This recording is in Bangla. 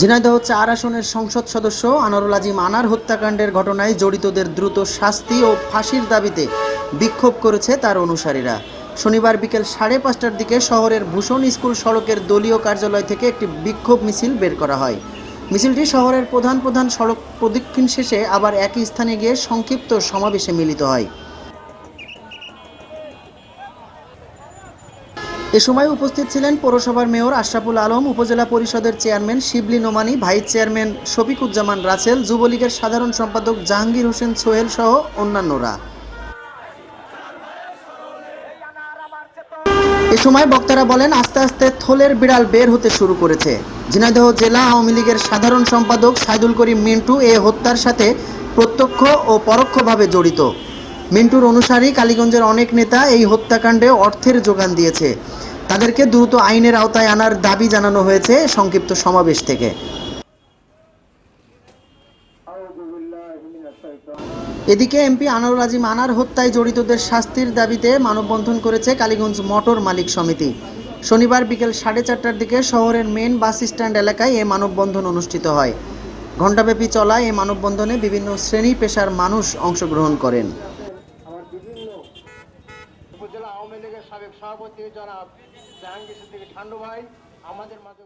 ঝিনাইদহ চার আসনের সংসদ সদস্য। আনোয়ারুল আজিম আনার হত্যাকাণ্ডের ঘটনায় জড়িতদের দ্রুত শাস্তি ও ফাঁসির দাবিতে বিক্ষোভ করেছে তার অনুসারীরা। শনিবার বিকেল সাড়ে পাঁচটার দিকে শহরের ভূষণ স্কুল সড়কের দলীয় কার্যালয় থেকে একটি বিক্ষোভ মিছিল বের করা হয়। মিছিলটি শহরের প্রধান প্রধান সড়ক প্রদক্ষিণ শেষে আবার একই স্থানে গিয়ে সংক্ষিপ্ত সমাবেশে মিলিত হয়। এ সময় উপস্থিত ছিলেন পৌরসভার মেয়র আশরাফুল আলম, উপজেলা পরিষদের chairman Shibli Nomani, vice chairman Shafiquzzaman Rasel, যুবলীগের সাধারণ সম্পাদক জাহাঙ্গীর হোসেন সোহেল সহ অন্যান্যরা। এ সময় বক্তারা বলেন, আস্তে আস্তে থলের বিড়াল বের হতে শুরু করেছে। ঝিনাইদহ জেলা আওয়ামী লীগের সাধারণ সম্পাদক সাইদুল করিম মিন্টু এ হত্যার সাথে প্রত্যক্ষ ও পরোক্ষভাবে জড়িত। মিন্টুর অনুসারী কালীগঞ্জের অনেক নেতা এই হত্যাকাণ্ডে অর্থের যোগান দিয়েছে। তাদেরকে দ্রুত আইনের আওতায় আনার দাবি জানানো হয়েছে সংক্ষিপ্ত সমাবেশ থেকে। এদিকে এমপি আনোয়ার আজিম আনার হত্যায় জড়িতদের শাস্তির দাবিতে মানববন্ধন করেছে কালীগঞ্জ মোটর মালিক সমিতি। শনিবার বিকেল সাড়ে চারটার দিকে শহরের মেন বাস স্ট্যান্ড এলাকায় এ মানববন্ধন অনুষ্ঠিত হয়। ঘণ্টাব্যাপী চলা এই মানববন্ধনে বিভিন্ন শ্রেণি পেশার মানুষ অংশগ্রহণ করেন। উপজেলা আওয়ামী লীগের সাবেক সভাপতি জনাব জাহাঙ্গীর সিদ্দিকী ঠান্ডু ভাই আমাদের মাঝে